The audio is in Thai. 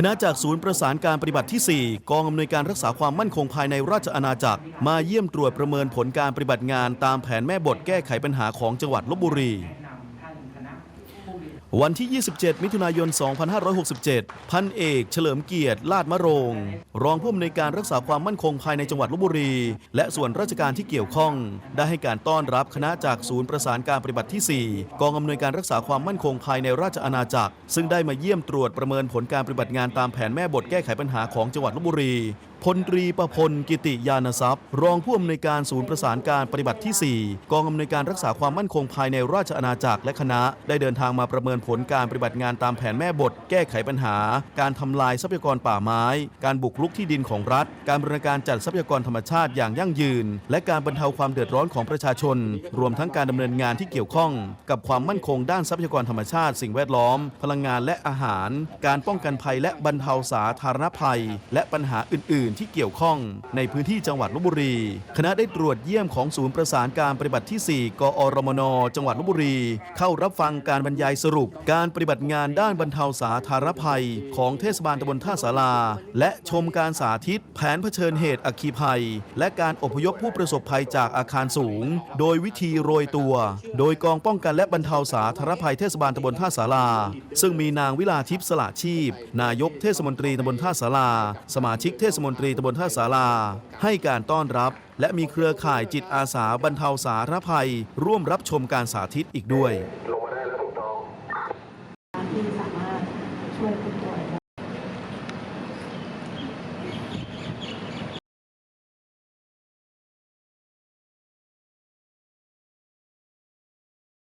คณะจากศูนย์ประสานการปฏิบัติที่ 4 กองอำนวยการรักษาความมั่นคงภายในราชอาณาจักร มาเยี่ยมตรวจประเมินผลการปฏิบัติงานตามแผนแม่บทแก้ไขปัญหาของจังหวัดลบบุรี วันที่ 27 มิถุนายน 2567 พันเอก เฉลิมเกียรติลาดมะโรง รองผู้อำนวยการรักษาความมั่นคงภายในจังหวัดลบบุรี และส่วนราชการที่เกี่ยวข้อง ได้ให้การต้อนรับคณะจากศูนย์ประสานการปฏิบัติที่ 4 กองอำนวยการรักษาความมั่นคงภายในราชอาณาจักร ซึ่งได้มาเยี่ยมตรวจประเมินผลการปฏิบัติงานตามแผนแม่บทแก้ไขปัญหาของจังหวัดลบบุรี พลตรีประพลกิติยานทรัพย์ รองผู้อำนวยการศูนย์ประสานการปฏิบัติที่ 4 กองอำนวยการรักษาความมั่นคงภายในราชอาณาจักรและคณะ ได้เดินทางมาประเมินผลการปฏิบัติงานตามแผนแม่บท แก้ไขปัญหา การทำลายทรัพยากรป่าไม้ การบุกรุกที่ดินของรัฐ การบริการจัดทรัพยากรธรรมชาติอย่างยั่งยืน และการบรรเทาความเดือดร้อนของประชาชน รวมทั้งการดำเนินงานที่เกี่ยวข้อง กับความมั่นคงด้านทรัพยากรธรรมชาติ สิ่งแวดล้อม พลังงานและอาหาร การป้องกันภัยและบรรเทาสาธารณภัย และปัญหาอื่นๆที่เกี่ยวข้อง ในพื้นที่จังหวัดลบบุรี คณะได้ตรวจเยี่ยมของศูนย์ประสานการปฏิบัติที่ 4 กอรมน จังหวัดลบบุรี เข้ารับฟังการบรรยายสรุป การปฏิบัติงานด้านบรรเทาสาธารณภัย ของเทศบาลตำบลท่าสาราและชมการสาธิต แผนเผชิญเหตุอัคคีภัย และการอพยพผู้ประสบภัยจากอาคารสูง โดยวิธีโรยตัว โดยกองป้องกันและบรรเทาสาธารณภัยเทศบาลตำบลท่าสาราซึ่งมีนางวิลาทิพย์สละชีพ นายกเทศมนตรีตำบลท่าสาราสมาชิกเทศมนตรีตำบลท่าสาราให้การต้อนรับ และมีเครือข่ายจิตอาสาบรรเทาสาธารณภัย ร่วมรับชมการสาธิตอีกด้วย ลงมาได้แล้วถูกต้อง ที่สามารถช่วยผู้ป่วยได้